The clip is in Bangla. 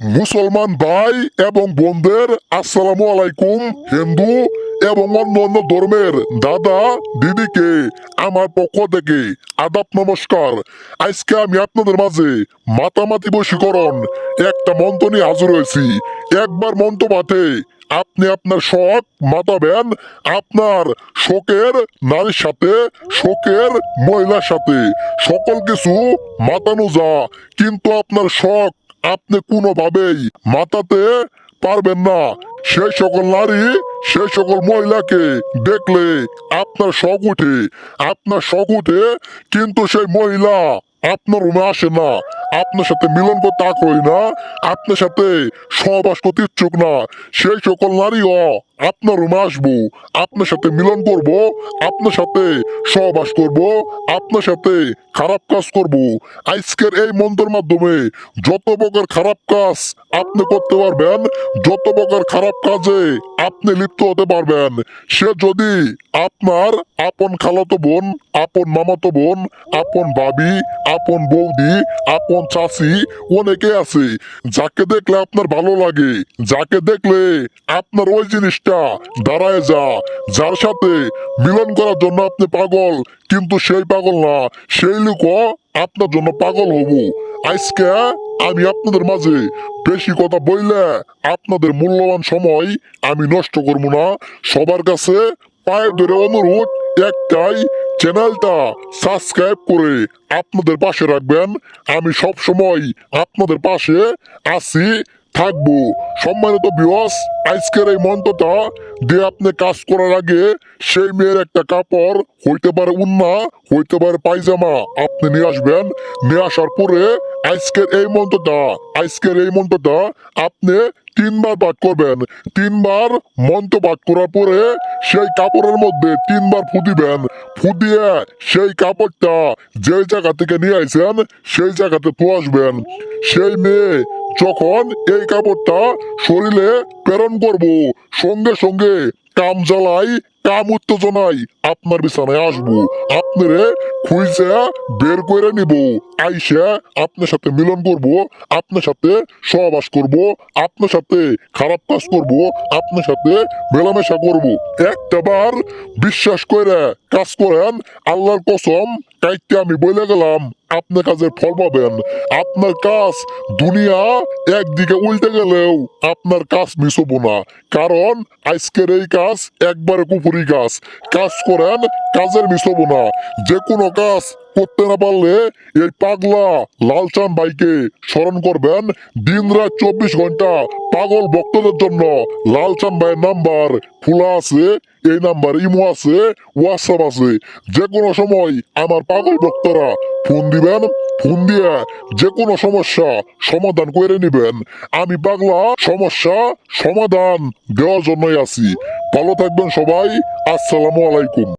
মুসলমান ভাই এবং বোনদের আসসালামু আলাইকুম, হিন্দু এবং অন্য অন্য ধর্মের দাদা, দিদিকে, আমার পক্ষ থেকে আদাব নমস্কার। আজকে আমি আপনাদের মাঝে মাতামাতি বশীকরণ একটা মন্ত্র নিয়ে হাজির হয়েছি। একবার মন্ত্র মাঠে আপনি আপনার শখ মাতাবেন আপনার শোকের নারীর সাথে শোকের মহিলার সাথে সকল কিছু মাতানো যা কিন্তু আপনার শখ আপনি কোনোভাবেই মাতাতে পারবেন না। সেই সকল নারী, সেই সকল মহিলাকে দেখলে আপনার শখ উঠে আপনার শখ উঠে কিন্তু সেই মহিলা আপনার রুমে আসে না। আপনার সাথে মিলন করতে আগ্রহী না। আপনার সাথে সহবাস করতে ইচ্ছুক না। সেই সকল নারীও আপনার রুমে আসব। আপনার সাথে মিলন করব। আপনার সাথে সহবাস করব। আপনার সাথে খারাপ কাজ করব। আজকের এই মন্ত্রের মাধ্যমে যত প্রকার খারাপ কাজ আপনি করতে পারবেন, যত প্রকার খারাপ কাজে আপনি লিপ্ত হতে পারবেন। সে যদি আপনার আপন খালাতো বোন, আপন মামাতো বোন, আপন ভাবি, আপন বৌদি, আপন চাচি, অনেকে আছে, যাকে দেখলে আপনার ভালো লাগে, যাকে দেখলে আপনার ওই জিনিসটা দাঁড়ায় যা, যার সাথে মিলন করার জন্য আপনি পাগল, কিন্তু সেই পাগল না, সেই লোকও আপনার জন্য পাগল হব। আজকে আমি আপনাদের মাঝে বেশি কথা বললে আপনাদের মূল্যবান সময় আমি নষ্ট করব না। সবার কাছে পায়ে ধরে অনুরোধ, একটাই, চ্যানেলটা সাবস্ক্রাইব করে আপনাদের পাশে রাখবেন। আমি সব সময় আপনাদের পাশে আছি। থাকব। সম্মানিত বিয়স আজকের এই মন্ত্রটা দিয়ে আপনি কাজ করার আগে সেই মেয়ের একটা কাপড়, হইতে পারে উন্না, হইতে পারে পায়জামা, আপনি নিয়ে আসবেন। নিয়ে আসার পরে আজকের এই মন্ত্রটা আজকের এই মন্ত্রটা আপনি তিনবার পাঠ করবেন। তিনবার মন্ত্র পাঠ করার পরে সেই কাপড়ের মধ্যে তিনবার ফু দিবেন। ফু দিয়ে সেই কাপড়টা যে জায়গা থেকে নিয়ে আইছেন, সেই জায়গাতে আসবেন। সেই মেয়ে যখন এই কাপড়টা শরীরে প্রেরণ করব সঙ্গে সঙ্গে কাম জ্বালাই কাম উত্তেজনাই আপনার বিছানায় আসব। আপনারে খুঁজে বের করে নিব। আইসা আপনার সাথে মিলন করব, আপনার সাথে সহবাস করব, আপনার সাথে খারাপ কাজ করব, আপনার সাথে মেলামেশা করব। একটাবার বিশ্বাস করে কাজ করেন, আল্লাহর কসম কাইতে আমি বলে গেলাম, আপনার কাজের ফল পাবেন। আপনার কাজ দুনিয়া একদিকে উল্টে গেলেও আপনার কাজ মিস হব না। কারণ আজকের এই কাজ একবারে কুপুরি কাজ কাজ করেন, কাজের মিস হব না। যে কোনো কাজ করতে না পারলে এই পাগলা লালচান ভাইকে স্মরণ করবেন দিন রাত চব্বিশ ঘণ্টা পাগল ভক্তদের জন্য। লালচান ভাইয়ের নাম্বার খোলা আছে, এই নাম্বার ইমো আছে, হোয়াটসঅ্যাপ আছে। যে কোনো সময় আমার পাগল ভক্তরা ফোন দিবেন ফোন দিয়ে যে কোনো সমস্যা সমাধান করে নেবেন। আমি পাগলা, সমস্যা সমাধান দেওয়ার জন্যই আছি। ভালো থাকবেন সবাই। আসসালামু আলাইকুম।